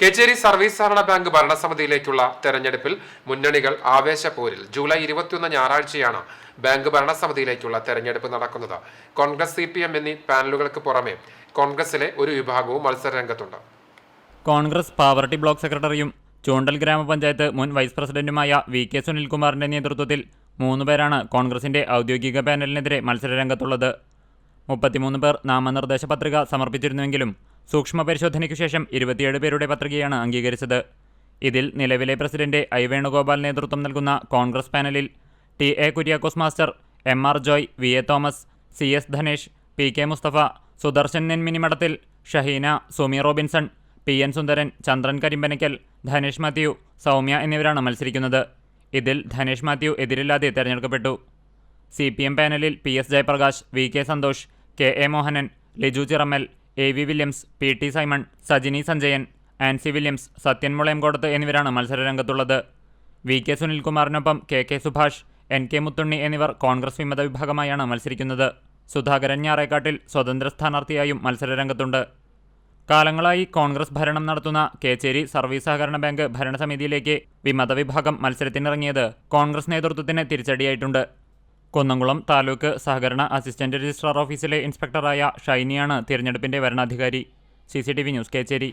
Kecheri service സഹകരണ bank ഭരണസമിതിയിലേക്കുള്ള തെരഞ്ഞെടുപ്പിൽ മുന്നണികൾ ആവേശപ്പോരിൽ. ജൂലൈ ഇരുപത്തിയൊന്ന് ഞായറാഴ്ചയാണ് ബാങ്ക് ഭരണസമിതിയിലേക്കുള്ള തെരഞ്ഞെടുപ്പ് നടക്കുന്നത്. കോൺഗ്രസ് സി പി എം എന്നീ പാനലുകൾക്ക് പുറമെ കോൺഗ്രസിലെ ഒരു വിഭാഗവും മത്സരരംഗത്തുണ്ട്. കോൺഗ്രസ് പാവർട്ടി ബ്ലോക്ക് സെക്രട്ടറിയും ചൂണ്ടൽ ഗ്രാമപഞ്ചായത്ത് മുൻ വൈസ് പ്രസിഡന്റുമായ വി കെ സുനിൽകുമാറിന്റെ നേതൃത്വത്തിൽ മൂന്ന് പേരാണ് കോൺഗ്രസിന്റെ ഔദ്യോഗിക പാനലിനെതിരെ മത്സരരംഗത്തുള്ളത്. മുപ്പത്തിമൂന്ന് പേർ നാമനിർദ്ദേശ പത്രിക സമർപ്പിച്ചിരുന്നുവെങ്കിലും സൂക്ഷ്മ പരിശോധനയ്ക്കു ശേഷം ഇരുപത്തിയേഴ് പേരുടെ പത്രികയാണ് അംഗീകരിച്ചത്. ഇതിൽ നിലവിലെ പ്രസിഡന്റ് ഐ വേണുഗോപാൽ നേതൃത്വം നൽകുന്ന കോൺഗ്രസ് പാനലിൽ T A Kuriakose master M R Joy V A Thomas C S Dhanesh P K Mustafa Sudarshan Nenminimadathil Shaheena Sumi Robinson P N Sundaran Chandran Karimbanakkal Dhanesh Mathew Soumya എന്നിവരാണ് മത്സരിക്കുന്നത്. ഇതിൽ ധനേഷ് മാത്യു എതിരില്ലാതെ തെരഞ്ഞെടുക്കപ്പെട്ടു. C P M പാനലിൽ P S Jayaprakash V K Santhosh K A Mohanan Liju Chirammal A V Williams P T Simon Sajini Sanjayan Ancy Williams Sathyan Mulayamkodath എന്നിവരാണ് മത്സരരംഗത്തുള്ളത്. V K സുനിൽകുമാറിനൊപ്പം K K Subhash N K Muthunni എന്നിവർ കോൺഗ്രസ് വിമത വിഭാഗമായാണ് മത്സരിക്കുന്നത്. സുധാകരൻ ഞാറേക്കാട്ടിൽ സ്വതന്ത്ര സ്ഥാനാർത്ഥിയായും മത്സരരംഗത്തുണ്ട്. കാലങ്ങളായി കോൺഗ്രസ് ഭരണം നടത്തുന്ന Kecheri service സഹകരണ ബാങ്ക് ഭരണസമിതിയിലേക്ക് വിമത വിഭാഗം മത്സരത്തിനിറങ്ങിയത് കോൺഗ്രസ് നേതൃത്വത്തിന് തിരിച്ചടിയായിട്ടുണ്ട്. കുന്നംകുളം താലൂക്ക് സഹകരണ അസിസ്റ്റന്റ് രജിസ്ട്രാർ ഓഫീസിലെ ഇൻസ്പെക്ടറായ ഷൈനിയാണ് തിരഞ്ഞെടുപ്പിന്റെ വരണാധികാരി. C news Kecheri.